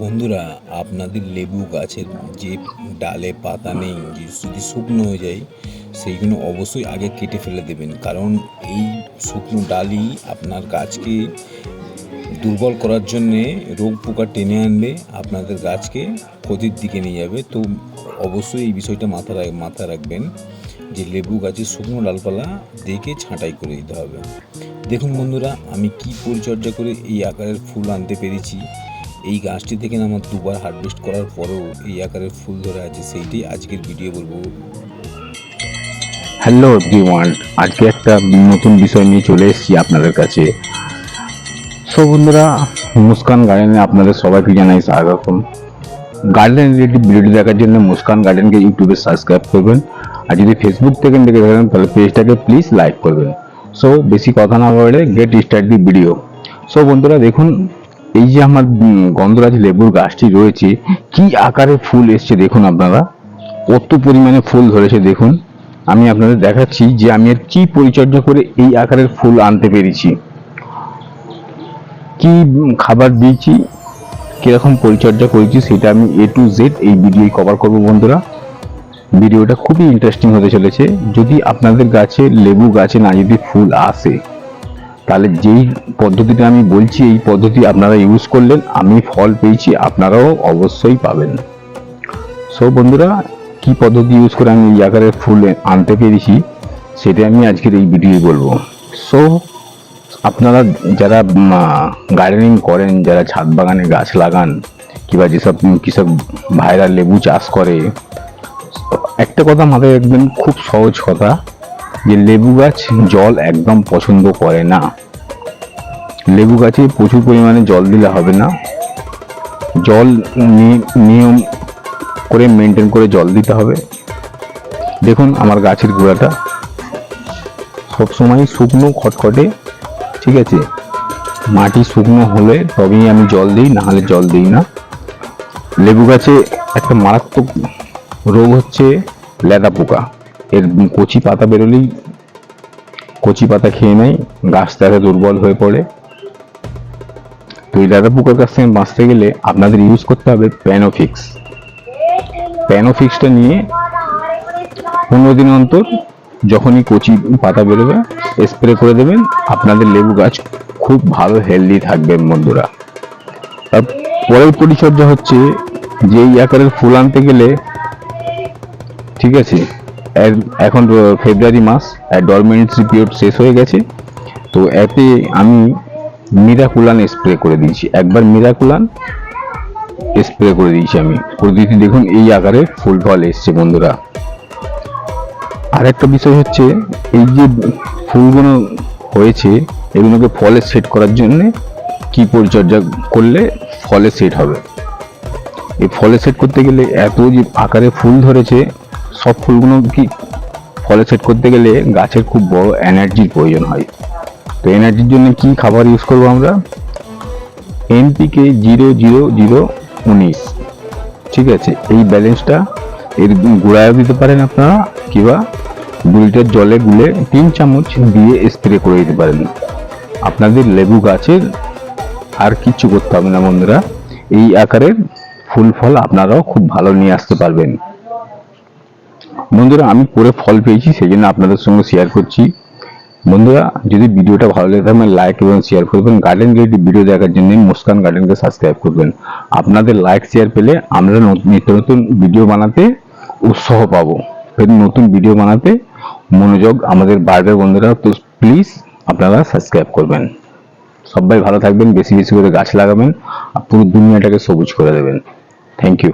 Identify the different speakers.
Speaker 1: বন্ধুরা, আপনাদের লেবু গাছের যে ডালে পাতা নেই যদি শুকনো হয়ে যায়, সেইগুলো অবশ্যই আগে কেটে ফেলে দেবেন। কারণ এই শুকনো ডালই আপনার গাছকে দুর্বল করার জন্যে রোগ পোকা টেনে আনবে, আপনাদের গাছকে ক্ষতির দিকে নিয়ে যাবে। তো অবশ্যই এই বিষয়টা মাথা মাথায় রাখবেন যে লেবু গাছের শুকনো ডালপালা দেখে ছাঁটাই করে দিতে হবে। দেখুন বন্ধুরা, আমি কি পরিচর্যা করে এই আকারের ফুল আনতে পেরেছি। এই গাছটি থেকে আমার দুবার হারভেস্ট করার পরেও এই আকারের ফুল ধরে আছে, সেইটাই আজকের ভিডিও বলব।
Speaker 2: হ্যালো এভরিওয়ান আজকে একটা নতুন বিষয় নিয়ে চলে এসেছি আপনাদের কাছে। সো বন্ধুরা, মুস্কান গার্ডেনে আপনাদের সবাইকে জানাই স্বাগতম। গার্ডেন রিলেটিভ ভিডিও দেখার জন্য মুস্কান গার্ডেনকে ইউটিউবে সাবস্ক্রাইব করবেন। আর যদি ফেসবুক থেকে দেখে থাকেন, তাহলে পেজটাকে প্লিজ লাইক করবেন। সো বেশি কথা না বলে get start the video so বন্ধুরা, দেখুন এই যে আমার গন্ধরাজ লেবুর গাছটি রয়েছে, কি আকারে ফুল এসছে দেখুন আপনারা? কত পরিমাণে ফুল ধরেছে দেখুন। আমি আপনাদের দেখাচ্ছি যে আমি আর কি পরিচর্যা করে এই আকারের ফুল আনতে পেরেছি। কি খাবার দিয়েছি, কীরকম পরিচর্যা করেছি সেটা আমি এ টু জেড এই ভিডিও কভার করব বন্ধুরা। ভিডিওটা খুবই ইন্টারেস্টিং হতে চলেছে। যদি আপনাদের গাছে লেবু গাছে না যদি ফুল আসে তাহলে যেই পদ্ধতিটা আমি বলছি, এই পদ্ধতি আপনারা ইউজ করলেন, আমি ফল পেয়েছি, আপনারাও অবশ্যই পাবেন। সো বন্ধুরা, কি পদ্ধতি ইউজ করে আমি এই আকারের ফুল আনতে পেরেছি সেটা আমি আজকের এই ভিডিও বলব। সো আপনারা যারা গার্ডেনিং করেন, যারা ছাদ বাগানে গাছ লাগান, কিংবা যেসব কৃষক ভাইরা লেবু চাষ করে, একটা কথা মাথায় রাখবেন, খুব সহজ কথা যে লেবু গাছ জল একদম পছন্দ করে না। লেবু গাছে প্রচুর পরিমাণে জল দিলে হবে না। জল নিয়ম করে মেনটেন করে জল দিতে হবে। দেখুন আমার গাছের গোড়াটা। সবসময় শুকনো, খটখটে, ঠিক আছে? মাটি শুকনো হলে তবেই আমি জল দিই, না হলে জল দিই না। লেবু গাছে একটা মারাত্মক রোগ হচ্ছে লেদা পোকা। এর কচি পাতা বেরোলেই কচি পাতা খেয়ে নেয়, গাছ তাকে দুর্বল হয়ে পড়ে। তো এই লেদা পোকার কাছ থেকে বাঁচতে গেলে আপনাদের ইউজ করতে হবে প্যানোফিক্স প্যানোফিক্সটা নিয়ে পনেরো দিন অন্তর যখনই কচি পাতা বেরোবে স্প্রে করে দেবেন। আপনাদের লেবু গাছ খুব ভালো হেলদি থাকবে বন্ধুরা। আর পরের পরিচর্যা হচ্ছে যে এই আকারের ফুল আনতে গেলে, ঠিক আছে এখন ফেব্রুয়ারি মাস ডরমেন্টসি পিরিয়ড শেষ হয়ে গেছে। তো এতে আমি মিরাকুলান স্প্রে করে দিয়েছি। একবার মিরাকুলান স্প্রে করে দিয়েছি আমি। করে দিয়েছি দেখুন এই আকারে ফুল ফল এসছে বন্ধুরা। আর একটা বিষয় হচ্ছে, এই যে ফুলগুলো হয়েছে, এগুলোকে ফলে সেট করার জন্যে কি পরিচর্যা করলে ফলে সেট হবে? এই ফলে সেট করতে গেলে এত যে আকারে ফুল ধরেছে সব ফুলগুলো কি ফলে সেট করতে গেলে গাছের খুব বড় এনার্জির প্রয়োজন হয়। তো এনার্জির জন্য কি খাবার ইউজ করব আমরা? এনপিকে জিরো জিরো জিরো উনিশ। ঠিক আছে, এই ব্যালেন্সটা এর গুঁড়ায় দিতে পারেন আপনারা, কিংবা দু লিটার জলে গুলে তিন চামচ দিয়ে স্প্রে করে দিতে পারেন। আপনাদের লেবু গাছের আর কিচ্ছু করতে হবে না বন্ধুরা। এই আকারের ফুল ফল আপনারাও খুব ভালো নিয়ে আসতে পারবেন। বন্ধুরা, আমি করে ফল পেয়েছি সেই জন্য আপনাদের সঙ্গে শেয়ার করছি। বন্ধুরা, যদি ভিডিওটা ভালো লেগে থাকে লাইক এবং শেয়ার করবেন। গার্ডেন রিলেটেড ভিডিও দেখার জন্য মুস্কান গার্ডেনকে সাবস্ক্রাইব করবেন। আপনাদের লাইক শেয়ার পেলে আমরা নত- নিত্য নতুন ভিডিও বানাতে উৎসাহ পাবো। ফের নতুন ভিডিও বানাতে মনোযোগ আমাদের বাড়বে বন্ধুরা, তো প্লিজ আপনারা সাবস্ক্রাইব করবেন। সবাই ভালো থাকবেন, বেশি বেশি করে গাছ লাগাবেন, আর পুরো দুনিয়াটাকে সবুজ করে দেবেন। Thank you